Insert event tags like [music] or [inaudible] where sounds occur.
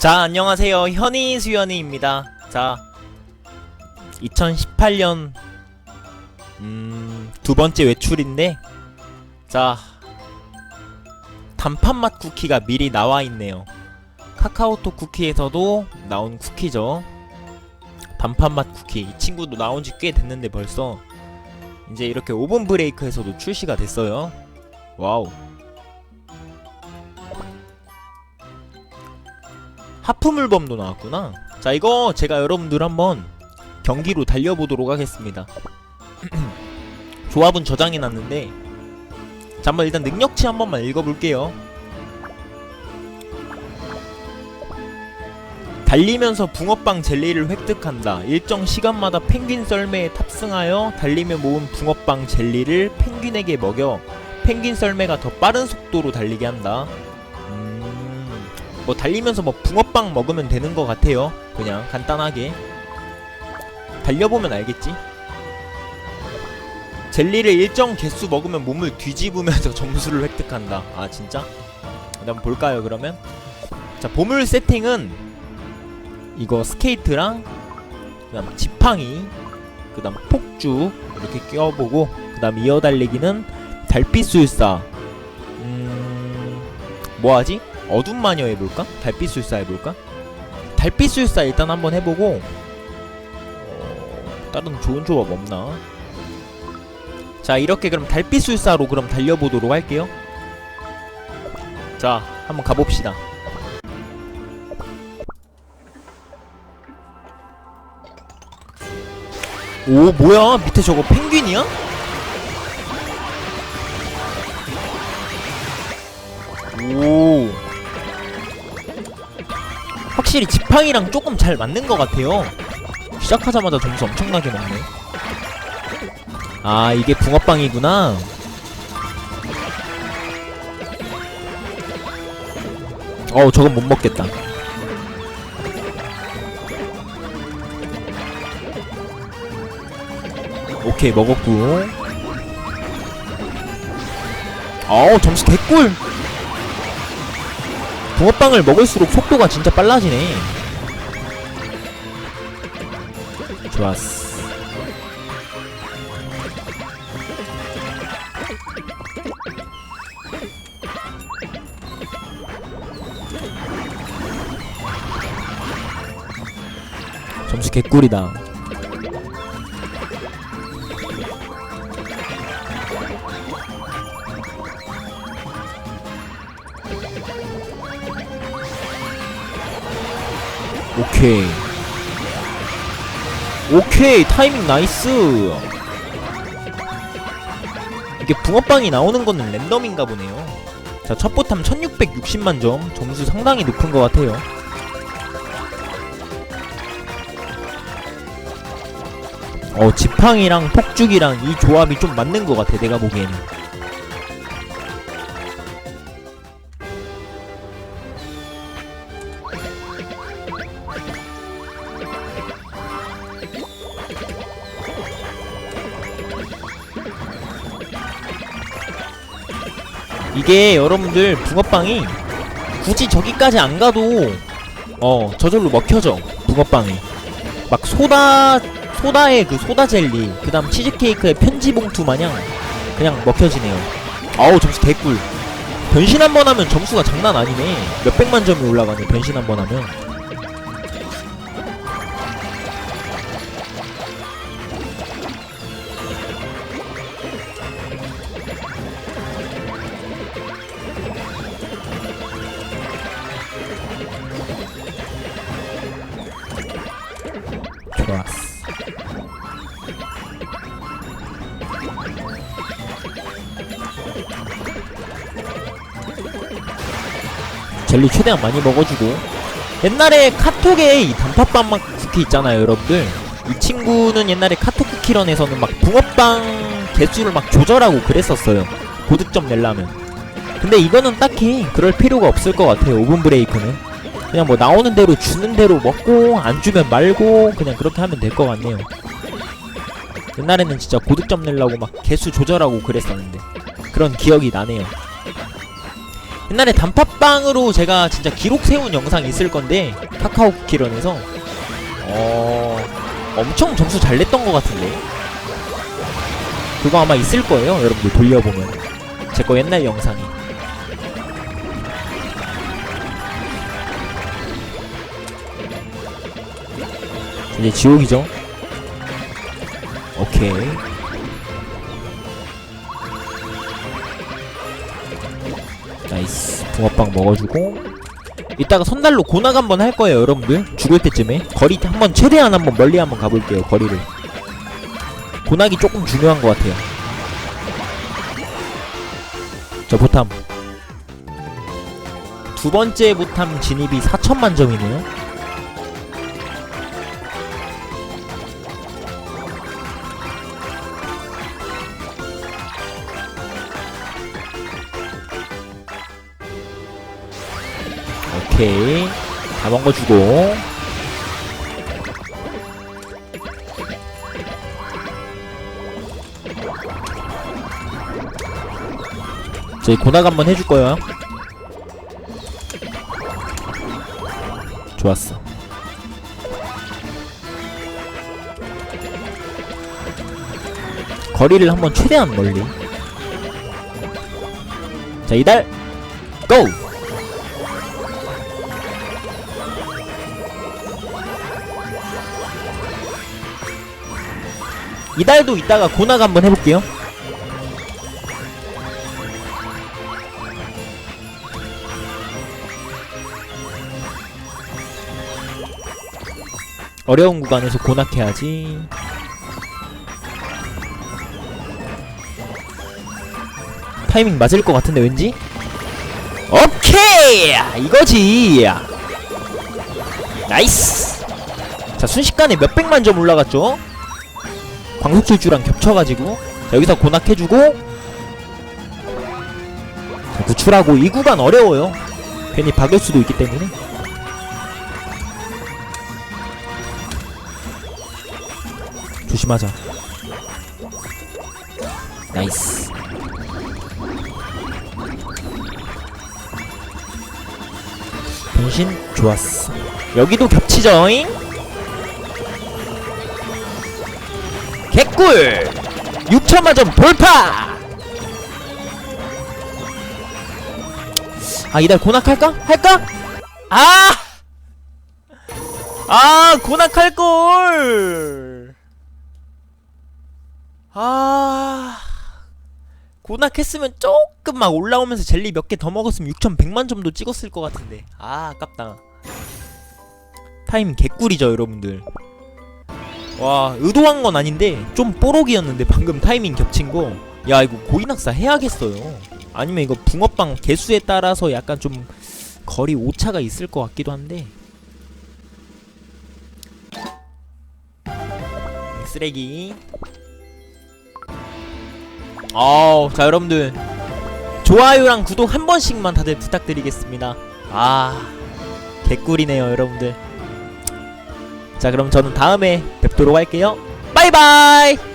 자, 안녕하세요. 현이 수연이입니다. 자, 2018년 음, 두 번째 외출인데 자, 단팥 맛 쿠키가 미리 나와 있네요. 카카오톡 쿠키에서도 나온 쿠키죠. 단팥 맛 쿠키. 이 친구도 나온 지 꽤 됐는데 벌써 이제 이렇게 오븐 브레이크에서도 출시가 됐어요. 와우. 하프물범도 나왔구나. 자, 이거 제가 여러분들 한번 경기로 달려보도록 하겠습니다. [clears throat] 조합은 저장해 놨는데 자, 한번 일단 능력치 한 번만 읽어볼게요. 달리면서 붕어빵 젤리를 획득한다. 일정 시간마다 펭귄 썰매에 탑승하여 달리며 모은 붕어빵 젤리를 펭귄에게 먹여 펭귄 썰매가 더 빠른 속도로 달리게 한다. 음, 뭐 달리면서 뭐 붕어빵 먹으면 되는 것 같아요. 그냥 간단하게 달려보면 알겠지. 젤리를 일정 개수 먹으면 몸을 뒤집으면서 [laughs] 점수를 획득한다. 아 진짜? 한번 볼까요 그러면? 자 보물 세팅은 이거 스케이트랑 그 다음 지팡이 그 다음 폭죽 이렇게 껴보고 그 다음 이어달리기는 달빛술사 음 뭐하지? 어둠 마녀 해볼까? 달빛 술사 해볼까? 달빛 술사 일단 한번 해보고 어, 다른 좋은 조합 없나? 자 이렇게 그럼 달빛 술사로 그럼 달려보도록 할게요 자 한번 가봅시다 오 뭐야 밑에 저거 펭귄이야? 오 확실히 지팡이랑 조금 잘 맞는 것 같아요. 시작하자마자 점수 엄청나게 먹네. 아 이게 붕어빵이구나. 어우 저건 못 먹겠다. 오케이 먹었고. 어우 점수 개꿀 붕어빵을 먹을수록 속도가 진짜 빨라지네. 좋았어. 점수 개꿀이다 오케이. 오케이 타이밍 나이스. 이게 붕어빵이 나오는 거는 랜덤인가 보네요. 자 첫보탐 1660만 점. 점수 상당히 높은 것 같아요. 어 지팡이랑 폭죽이랑 이 조합이 좀 맞는 것 같아 내가 보기에는 이게 여러분들 붕어빵이 굳이 저기까지 안 가도 어 저절로 먹혀져 붕어빵이. 막 소다 소다의 그 소다 젤리 그 다음 치즈케이크의 편지 봉투 마냥 그냥 먹혀지네요. 아우 점수 개꿀. 변신 한 번 하면 점수가 장난 아니네. 몇백만 점이 올라가네 변신 한 번 하면 좋았어 젤리 최대한 많이 먹어주고. 옛날에 카톡에 이 단팥빵 맛 쿠키 있잖아요 여러분들. 이 친구는 옛날에 카톡 쿠키런에서는 막 붕어빵 개수를 막 조절하고 그랬었어요. 고득점 내려면. 근데 이거는 딱히 그럴 필요가 없을 것 같아요 오븐 브레이크는 그냥 뭐 나오는 대로 주는 대로 먹고 안 주면 말고 그냥 그렇게 하면 될 것 같네요. 옛날에는 진짜 고득점 내려고 막 개수 조절하고 그랬었는데 그런 기억이 나네요. 옛날에 단팥빵으로 제가 진짜 기록 세운 영상 있을 건데 카카오 쿠키런에서 어 엄청 점수 잘 냈던 것 같은데 그거 아마 있을 거예요 여러분들 돌려보면. 제 거 옛날 영상이 이제 지옥이죠? 오케이. 나이스. 붕어빵 먹어주고. 이따가 선달로 고낙 한번 할 거예요 여러분들. 죽을 때쯤에. 거리 한번 최대한 한번 멀리 한번 가볼게요 거리를. 고낙이 조금 중요한 것 같아요. 저 보탐. 두 번째 보탐 진입이 4천만 점이네요 오케이. 다 먹어 주고. 저희 고낙 한번 해줄 거예요. 좋았어. 거리를 한번 최대한 멀리. 자 이달 고! 이달도 이따가 고낙 한번 해볼게요. 어려운 구간에서 고낙해야지. 타이밍 맞을 것 같은데 왠지? 오케이! 이거지! 나이스! 자, 순식간에 몇백만 점 올라갔죠? 광속 질주랑 겹쳐가지고 자, 여기서 고낙해주고 자, 구출하고 이 구간 어려워요. 괜히 박을 수도 있기 때문에. 조심하자. 나이스. 변신 좋았어. 여기도 겹치죠잉 개꿀 6천만 점 돌파 아 이달 고낙할까? 할까? 아! 아 고낙할걸 아 고낙했으면 조금 막 올라오면서 젤리 몇 개 더 먹었으면 6100만 점도 찍었을 것 같은데 아 아깝다 타임 개꿀이죠 여러분들 와 의도한 건 아닌데 좀 뽀록이었는데 방금 타이밍 겹친 거. 야 이거 고인학사 해야겠어요. 아니면 이거 붕어빵 개수에 따라서 약간 좀 거리 오차가 있을 것 같기도 한데. 쓰레기. 어우 자 여러분들. 좋아요랑 구독 한 번씩만 다들 부탁드리겠습니다. 아 개꿀이네요 여러분들 자 그럼 저는 다음에 뵙도록 할게요. 바이바이